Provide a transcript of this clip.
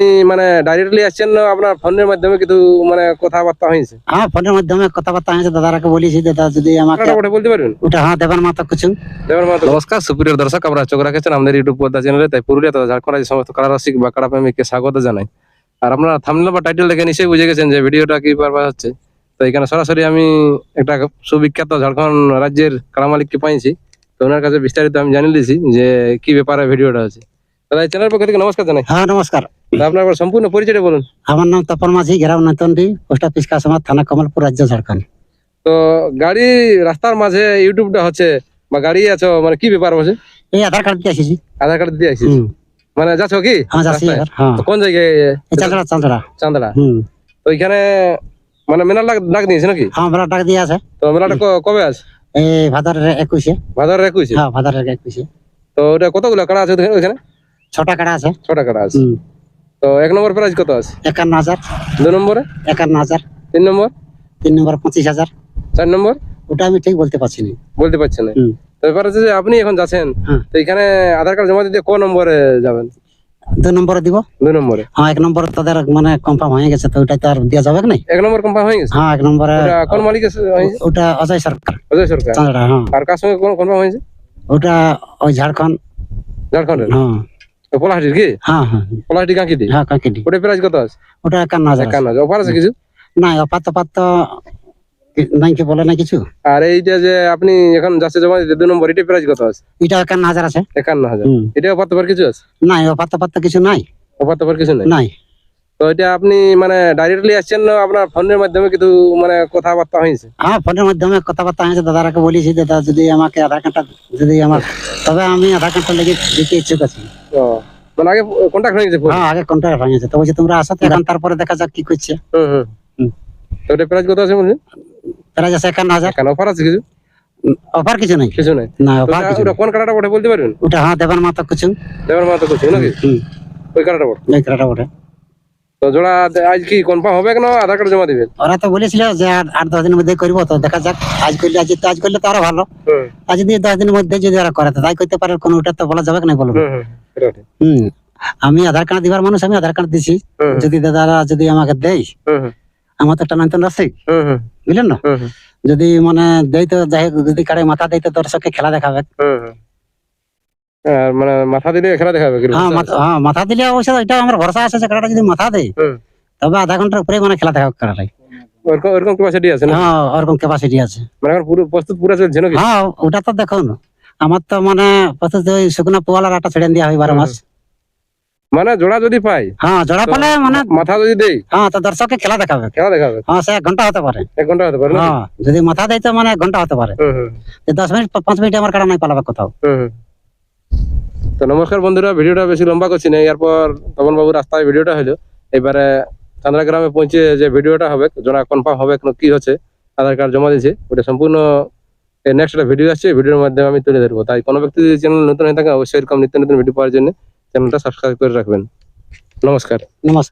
আপনি মানে ডাইরেক্টলি আসছেন না আপনার ফোনের মাধ্যমে কিন্তু মানে কথাবার্তা হয়েছে? হ্যাঁ ফোনের মাধ্যমে কথাবার্তা হয়েছে দাদারাকে বলেছি দাদা যদি আমাকে ওটা বলতে পারবেন ওটা হ্যাঁ দেবেন মাতা কিছু। নমস্কার সুপ্রিয় দর্শক আমরা চোখ রাখেছেন আমাদের ইউটিউব পর্দা চ্যানেলে তাই পুরুলিয়া তথা ঝাড়খণ্ড রাজ্যের সমস্ত কারা রসিক বা কারা প্রেমিককে স্বাগত জানাই। আর আপনারা থামলে বা টাইটেল দেখে নিশ্চয়ই বুঝে গেছেন যে ভিডিওটা কি পারপাস হচ্ছে। তো এখানে সরাসরি আমি একটা সুবিখ্যাত ঝাড়খণ্ড রাজ্যের কারা মালিককে পাইছি। তো ওনার কাছে বিস্তারিত আমি জানিয়ে দিয়েছি যে কি ব্যাপারে ভিডিওটা আছে দাদা এই চ্যানেলের পক্ষ থেকে নমস্কার জানাই। হ্যাঁ নমস্কার। আপনার সম্পূর্ণ পরিচয়টা বলুন। আমার নাম তপন মাঝি গ্রাম নতনডি পোস্ট অফিস থানা কমলপুর রাজ্য ঝাড়খণ্ড। তো গাড়ি রাস্তার মাঝে ইউটিউবটা হচ্ছে বা গাড়ি আছো মানে কি ব্যাপার হচ্ছে এই আধার কার্ড দিয়ে আসিছি। আধার কার্ড দিয়ে হুম। মানে যাচ্ছ কি? হ্যাঁ যাচ্ছি হ্যাঁ। কোন জায়গায় এই চাঁদড়া চাঁদড়া। চান্দড়া হুম। তো এখানে মানে ডাক দিয়েছে নাকি? হ্যাঁ বেলা ডাক দিয়ে আছে। তো মেলাটা কবে আছে? এই ভাদরের একুশে। ভাদর একুশে? হ্যাঁ ভাদরের একুশে। তো ওটা কতগুলো কাড়া আছে ওখানে- ওখানে ছটা কাড়া আছে। ছটা কাড়া আছে। তো এক নম্বর প্রাইস কত আছে? একান্ন হাজার। দু নম্বরে? একান্ন হাজার। তিন নম্বর? তিন নম্বর পঁচিশ হাজার। চার নম্বর? ওটা আমি ঠিক বলতে পারছি না। বলতে পারছি না। তো ব্যাপার হচ্ছে যে আপনি এখন যাচ্ছেন হ্যাঁ। তো এখানে আধার কার্ড জমা দিতে কোন নম্বরে যাবেন? দু নম্বরে দিব। দুই নম্বরে। হ্যাঁ এক নম্বর তাদের মানে কনফার্ম হয়ে গেছে তো ওটা তো আর দেওয়া যাবে না এক নম্বর কনফার্ম হয়ে গেছে? হ্যাঁ এক নম্বরে কোন মালিক আছে ওটা অজয় সরকার। অজয় সরকার? হ্যাঁ। আর কার সঙ্গে কোন কনফার্ম হয়েছে? ওটা ওই ঝাড়খণ্ড। ঝাড়খণ্ডের? হ্যাঁ। পলাহাটির কি? হ্যাঁ হ্যাঁ পলাহাটি কাঁকিটি হ্যাঁ কাকিডি ওটা প্রাইজ কত আছে? ওটা একান্ন হাজার একান্ন হাজার। অফার আছে কিছু? না অপাত তো নাই কি বলে না কিছু। আর এইটা যে আপনি এখন যাচ্ছে জমা দিতে দুই নম্বর এটা প্রাইজ কত আছে? এটা একান্ন হাজার আছে। একান্ন হাজার। এটা অফার তো কিছু আছে? অপাত অপাত তো কিছু নাই। অফার তো কিছু নেই? নাই। তো এটা আপনি মানে ডাইরেক্টলি আসছেন না আপনার ফোনের মাধ্যমে কিন্তু মানে কথাবার্তা হয়েছে? হ্যাঁ ফোনের মাধ্যমে কথাবার্তা হয়েছে। দাদারাকে বলেছি দাদা যদি আমাকে আধার কার্ডটা যদি আমার তবে আমি আধার কার্ডটা লেগে দিতে ইচ্ছুক আছি। মানে আগে কন্ট্রাক্ট হয়ে গেছে হ্যাঁ আগে কন্ট্রাক্ট হয়ে গেছে। তো বলছি তোমরা আসো তো এখন তারপরে দেখা যাক কি করছে। হুম হুম। তো ওটা প্রাইজ কত আছে বলছেন প্রায় আছে একান্ন হাজার। কেন অফার আছে কিছু? অফার কিছু নাই? কিছু নাই। না অফার কিছু কোন কাটাটা বটে বলতে পারবেন? ওটা হ্যাঁ দেবেন মাতা কিছু। দেবের মাথা করছে নাকি? ওই কাটাটা বটে। ওই কার্ডটা ওটা তো জোড়া আজ কি কনফার্ম হবে কেন? আধার কার্ড জমা দিবেন? ওরা তো বলেছিল যে আট দশ দিনের মধ্যে করব তো দেখা যাক। আজ করলে আজ আজ করলে তো আরও ভালো। আজ যদি দশ দিনের মধ্যে যদি ওরা করে তাই করতে পারে কোনো ওটা তো বলা যাবে না বলব হুম আমি আধার কার্ড দিবার মানুষ আমি আধার কার্ড দিছি। যদি দাদারা যদি আমাকে দেয় আমার তো একটা নতুন রাশি হুম হুম। বুঝলেন না? যদি মানে দেয় তো যাই হোক, যদি কারে মাথা দেয় তো দর্শককে খেলা দেখাবে। মানে মাথা দিলে খেলা হ্যাঁ মাথা হ্যাঁ মাথা দিলে অবশ্য এটা আমার ভরসা আছে কারাটা যদি মাথা দেয় তবে আধা ঘণ্টার উপরে মানে খেলা দেখাবে কারাটাই ওরকম ওরকম ক্যাপাসিটি আছে না? হ্যাঁ ওরকম ক্যাপাসিটি আছে। মানে এখন পুরো প্রস্তুত পুরো চলছে নাকি? হ্যাঁ ওটা তো দেখুন আমার তো মানে প্রস্তুত ওই শুকনো পোয়ালার আটা ছেড়ে দেওয়া হয় বারো মাস। মানে জোড়া যদি পাই হ্যাঁ জোড়া পালে মানে মাথা যদি দেই হ্যাঁ তো দর্শককে খেলা দেখাবে। খেলা দেখাবে। হ্যাঁ সে এক ঘণ্টা হতে পারে। এক ঘণ্টা হতে পারে হ্যাঁ যদি মাথা দেয় তো মানে এক ঘণ্টা হতে পারে। হুম হুম। দশ মিনিট পাঁচ মিনিট আমার নাই পালাবে কোথাও। হুম হুম। তো নমস্কার বন্ধুরা, ভিডিওটা বেশি লম্বা করছি না, এরপর তপন বাবু রাস্তায় ভিডিওটা হলো। এবারে চান্দ্রা গ্রামে পৌঁছে যে ভিডিওটা হবে জোনা কনফার্ম হবে কোনো কি হচ্ছে, আধার কার্ড জমা দিয়েছে, ওটা সম্পূর্ণ নেক্সট একটা ভিডিও আসছে ভিডিওর মাধ্যমে আমি তুলে ধরবো। তাই কোনো ব্যক্তি যদি চ্যানেল নতুন হয়ে থাকে, অবশ্যই এরকম নিত্য নতুন ভিডিও পাওয়ার জন্য চ্যানেলটা সাবস্ক্রাইব করে রাখবেন। নমস্কার। নমস্কার।